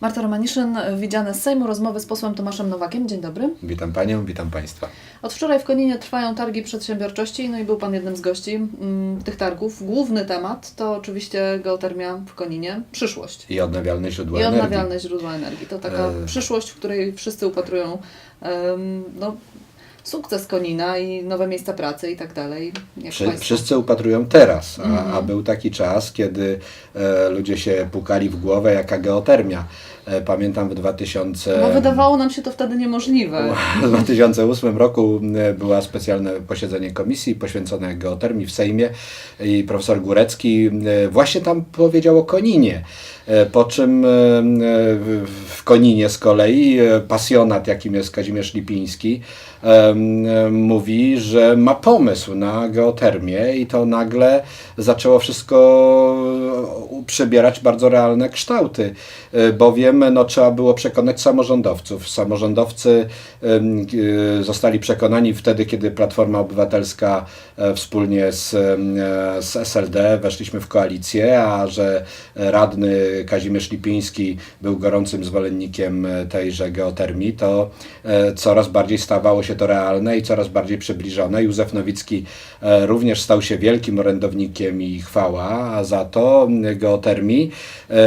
Marta Romaniszyn, widziane z Sejmu, rozmowy z posłem Tomaszem Nowakiem. Dzień dobry. Witam Panią, witam Państwa. Od wczoraj w Koninie trwają targi przedsiębiorczości, no i był Pan jednym z gości mm, tych targów. Główny temat to oczywiście geotermia w Koninie, przyszłość. I odnawialne źródła I energii. odnawialne źródła energii. To taka E. przyszłość, w której wszyscy upatrują no, sukces Konina i nowe miejsca pracy i tak dalej. Wszy, państwo? wszyscy upatrują teraz, a, Mhm. a był taki czas, kiedy e, ludzie się pukali w głowę, jaka geotermia. E, pamiętam w 2000... Bo wydawało nam się to wtedy niemożliwe. W 2008 roku e, było specjalne posiedzenie komisji poświęcone geotermii w Sejmie i profesor Górecki e, właśnie tam powiedział o Koninie. Po czym w Koninie z kolei pasjonat, jakim jest Kazimierz Lipiński, mówi, że ma pomysł na geotermię i to nagle zaczęło wszystko przybierać bardzo realne kształty, e, bowiem no, trzeba było przekonać samorządowców. Samorządowcy e, zostali przekonani wtedy, kiedy Platforma Obywatelska e, wspólnie z, e, z SLD weszliśmy w koalicję, a że radny Kazimierz Lipiński był gorącym zwolennikiem tejże geotermii, to coraz bardziej stawało się to realne i coraz bardziej przybliżone. Józef Nowicki również stał się wielkim orędownikiem i chwała za to geotermii.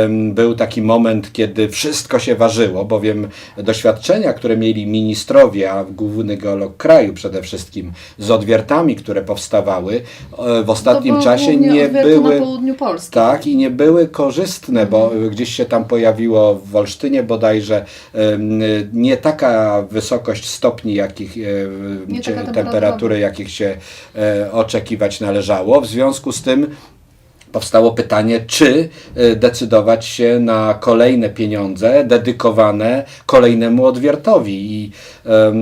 Był taki moment, kiedy wszystko się ważyło, bowiem doświadczenia, które mieli ministrowie, a główny geolog kraju przede wszystkim, z odwiertami, które powstawały e, w ostatnim czasie nie były... na południu Polski. Tak, i nie były korzystne, bo gdzieś się tam pojawiło w Olsztynie bodajże nie taka wysokość stopni, jakich, e, temperatury, jakich się e, oczekiwać należało. W związku z tym powstało pytanie, czy e, decydować się na kolejne pieniądze dedykowane kolejnemu odwiertowi. I e,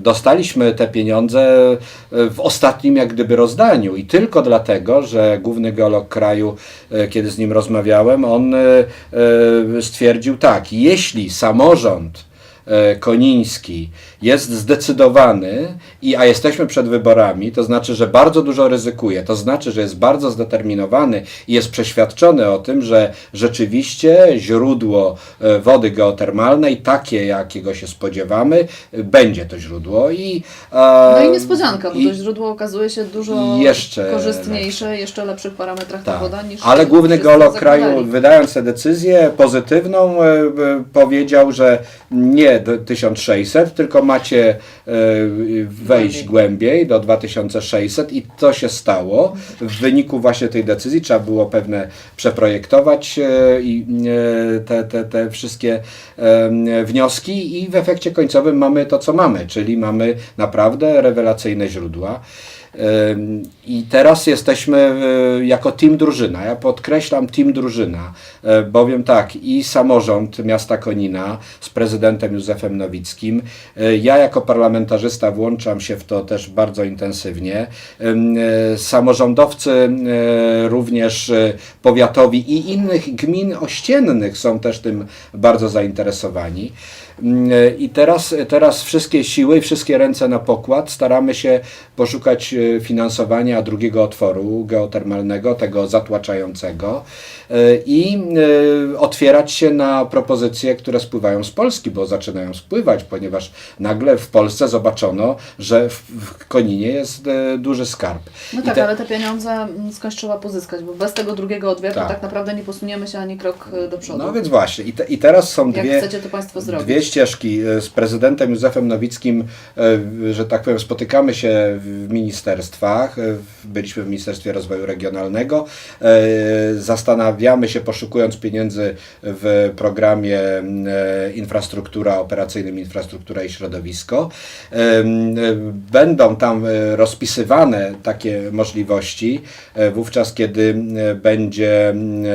dostaliśmy te pieniądze e, w ostatnim jak gdyby rozdaniu. I tylko dlatego, że główny geolog kraju, kiedy z nim rozmawiałem, on stwierdził tak, jeśli samorząd Koniński jest zdecydowany, i, a jesteśmy przed wyborami, to znaczy, że bardzo dużo ryzykuje, to znaczy, że jest bardzo zdeterminowany i jest przeświadczony o tym, że rzeczywiście źródło e, wody geotermalnej, takie jakiego się spodziewamy, e, będzie to źródło. I, e, No i niespodzianka, bo i- to źródło okazuje się dużo Jeszcze korzystniejsze, jeszcze w lepszych parametrach ta tak. woda niż Ale główny geolog kraju, wydając tę decyzję pozytywną, e, e, powiedział, że nie do 1600, tylko macie e, wejść głębiej do 2600 i to się stało. W wyniku właśnie tej decyzji trzeba było pewne przeprojektować e, i e, te, te, te wszystkie wnioski i w efekcie końcowym mamy to, co mamy, czyli mamy naprawdę rewelacyjne źródła. I teraz jesteśmy y, jako team drużyna. Ja podkreślam team drużyna, y, bowiem tak, i samorząd miasta Konina z prezydentem Józefem Nowickim, y, ja jako parlamentarzysta włączam się w to też bardzo intensywnie. Samorządowcy również powiatowi i innych gmin ościennych są też tym bardzo zainteresowani. Mm, I teraz, teraz wszystkie siły i wszystkie ręce na pokład staramy się poszukać e, finansowania drugiego otworu geotermalnego, tego zatłaczającego e, i e, otwierać się na propozycje, które spływają z Polski, bo zaczynają spływać, ponieważ nagle w Polsce zobaczono, że w, Koninie jest e, duży skarb. No I tak, te- ale te pieniądze mm, skądś trzeba pozyskać, bo bez tego drugiego odwiertu tak, Tak. naprawdę nie posuniemy się ani krok do przodu. No więc właśnie, i, te, i teraz są Jak dwie, chcecie to Państwo zrobić? dwie ścieżki. E, Z prezydentem Józefem Nowickim, e, że tak powiem, spotykamy się w ministerstwach. E, Byliśmy w Ministerstwie Rozwoju Regionalnego. Zastanawiamy się, poszukując pieniędzy w programie Infrastruktura, operacyjnym Infrastruktura i Środowisko. Będą tam rozpisywane takie możliwości, wówczas kiedy będzie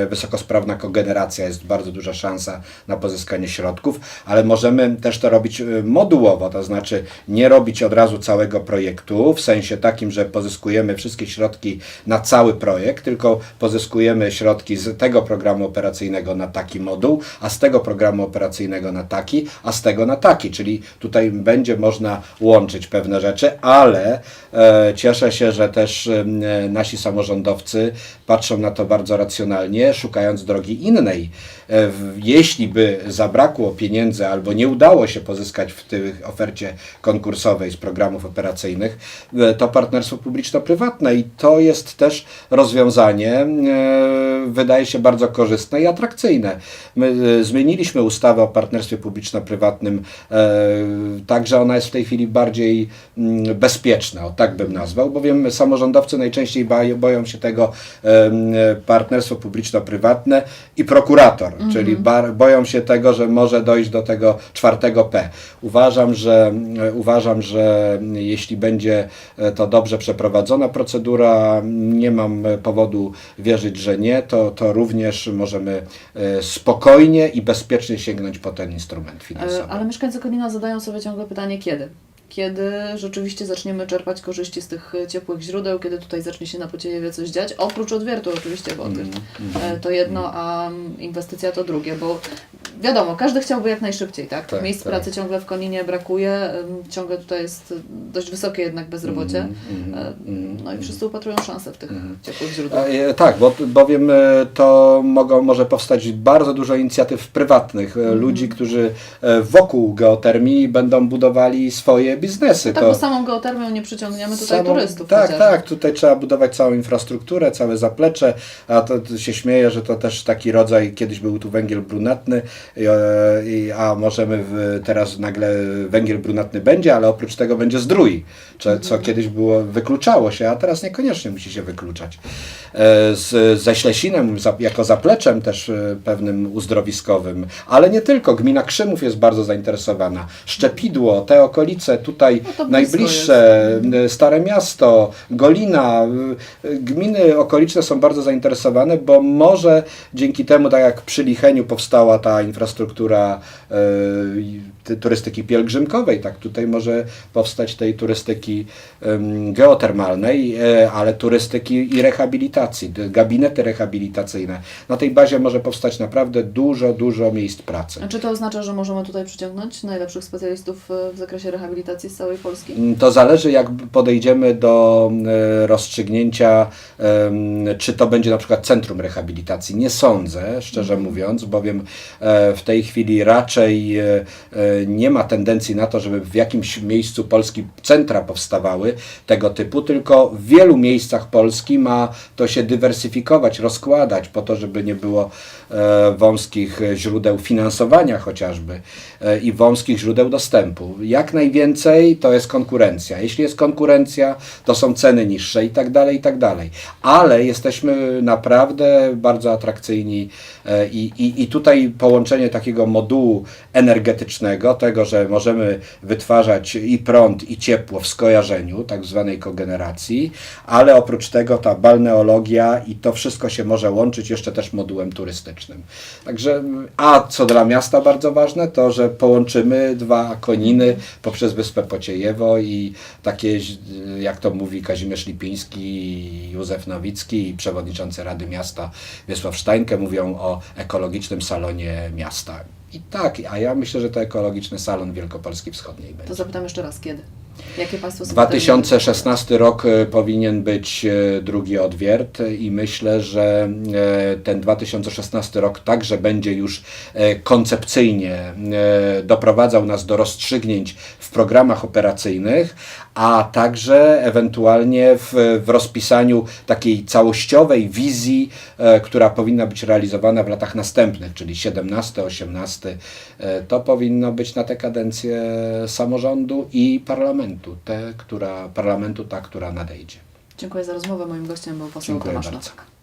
wysokosprawna kogeneracja, jest bardzo duża szansa na pozyskanie środków, ale może możemy też to robić y, modułowo, to znaczy nie robić od razu całego projektu w sensie takim, że pozyskujemy wszystkie środki na cały projekt, tylko pozyskujemy środki z tego programu operacyjnego na taki moduł, a z tego programu operacyjnego na taki, a z tego na taki, czyli tutaj będzie można łączyć pewne rzeczy, ale e, cieszę się, że też e, nasi samorządowcy patrzą na to bardzo racjonalnie, szukając drogi innej. E, jeśli by zabrakło pieniędzy albo nie udało się pozyskać w tej ofercie konkursowej z programów operacyjnych, e, to partnerstwo publiczno-prywatne i to jest też rozwiązanie, e, wydaje się bardzo korzystne i atrakcyjne. My e, zmieniliśmy ustawę o partnerstwie publiczno-prywatnym, tak że ona jest w tej chwili bardziej mm, bezpieczna, o tak bym nazwał, bowiem samorządowcy najczęściej boją się tego partnerstwo publiczno-prywatne i prokurator, czyli bar, boją się tego, że może dojść do tego czwartego P. Uważam, że uważam, że jeśli będzie e, to dobrze przeprowadzona procedura, nie mam powodu wierzyć, że nie, to, to również możemy e, spokojnie i bezpiecznie sięgnąć po ten instrument finansowy. E, Ale mieszkańcy Konina zadają sobie ciągle pytanie, kiedy? Kiedy rzeczywiście zaczniemy czerpać korzyści z tych ciepłych źródeł, kiedy tutaj zacznie się na Pociejewie coś dziać? Oprócz odwiertu oczywiście wody. E, To jedno, a mm, inwestycja to drugie, bo wiadomo, każdy chciałby jak najszybciej, tak? Tak, Miejsc tak. pracy ciągle w Koninie brakuje, ciągle tutaj jest dość wysokie jednak bezrobocie. E, No i wszyscy upatrują szansę w tych ciepłych źródłach. E, Tak, bo, bowiem e, to mogą, może powstać bardzo dużo inicjatyw prywatnych, e, ludzi, którzy e, wokół geotermii będą budowali swoje biznesy. Tak, to bo samą geotermią nie przyciągniemy tutaj samą- turystów. Tak, chociażby. tak, tutaj trzeba budować całą infrastrukturę, całe zaplecze, a to, to się śmieję, że to też taki rodzaj, kiedyś był tu węgiel brunatny, e, a możemy w, teraz nagle węgiel brunatny będzie, ale oprócz tego będzie zdrój, co, co kiedyś było, wykluczało się, a teraz niekoniecznie musi się wykluczać. E, Z, ze Ślesinem jako zapleczem też e, pewnym uzdrowiskowym, ale nie tylko, gmina Krzymów jest bardzo zainteresowana, Szczepidło, te okolice tutaj No najbliższe, y, Stare Miasto, Golina, gminy okoliczne są bardzo zainteresowane, bo może dzięki temu, tak jak przy Licheniu powstała ta infrastruktura y, ty- turystyki pielgrzymkowej, tak tutaj może powstać tej turystyki geotermalnej, y, ale turystyki i rehabilitacji, gabinety rehabilitacyjne. Na tej bazie może powstać naprawdę dużo, dużo miejsc pracy. A Czy to oznacza, że możemy tutaj przyciągnąć najlepszych specjalistów e, w zakresie rehabilitacji z całej Polski? Mm, To zależy, jak podejdziemy do e, rozstrzygnięcia, czy to będzie na przykład centrum rehabilitacji. Nie sądzę, szczerze mówiąc, bowiem e, w tej chwili raczej e, e, nie ma tendencji na to, żeby w jakimś miejscu Polski centra powstawały tego typu, tylko w wielu miejscach Polski ma to się dywersyfikować, rozkładać po to, żeby nie było e, wąskich źródeł finansowania chociażby i wąskich źródeł dostępu. Jak najwięcej to jest konkurencja. Jeśli jest konkurencja, to są ceny niższe i tak dalej, i tak dalej. Ale jesteśmy naprawdę bardzo atrakcyjni i, i, i tutaj połączenie takiego modułu energetycznego, tego, że możemy wytwarzać i prąd, i ciepło w skojarzeniu, tak zwanej kogeneracji, ale oprócz tego ta balneologia i to wszystko się może łączyć jeszcze też modułem turystycznym. Także, a co dla miasta bardzo ważne, to, że połączymy dwa koniny poprzez Wyspę Pociejewo i takie, jak to mówi Kazimierz Lipiński, Józef Nowicki i przewodniczący Rady Miasta Wiesław Sztańkę mówią o ekologicznym salonie miasta. I tak, a ja myślę, że to ekologiczny salon Wielkopolski Wschodniej będzie. To zapytam jeszcze raz, kiedy? Jakie Państwo sobie 2016 rok e, powinien być e, drugi odwiert i myślę, że e, ten 2016 rok także będzie już koncepcyjnie doprowadzał nas do rozstrzygnięć w programach operacyjnych, a także ewentualnie w, w rozpisaniu takiej całościowej wizji, e, która powinna być realizowana w latach następnych, czyli 17, 18. E, To powinno być na tę kadencję samorządu i parlamentu, te, która, parlamentu ta, która nadejdzie. Dziękuję za rozmowę. Moim gościem był poseł Dziękuję Tomasz. Nowak.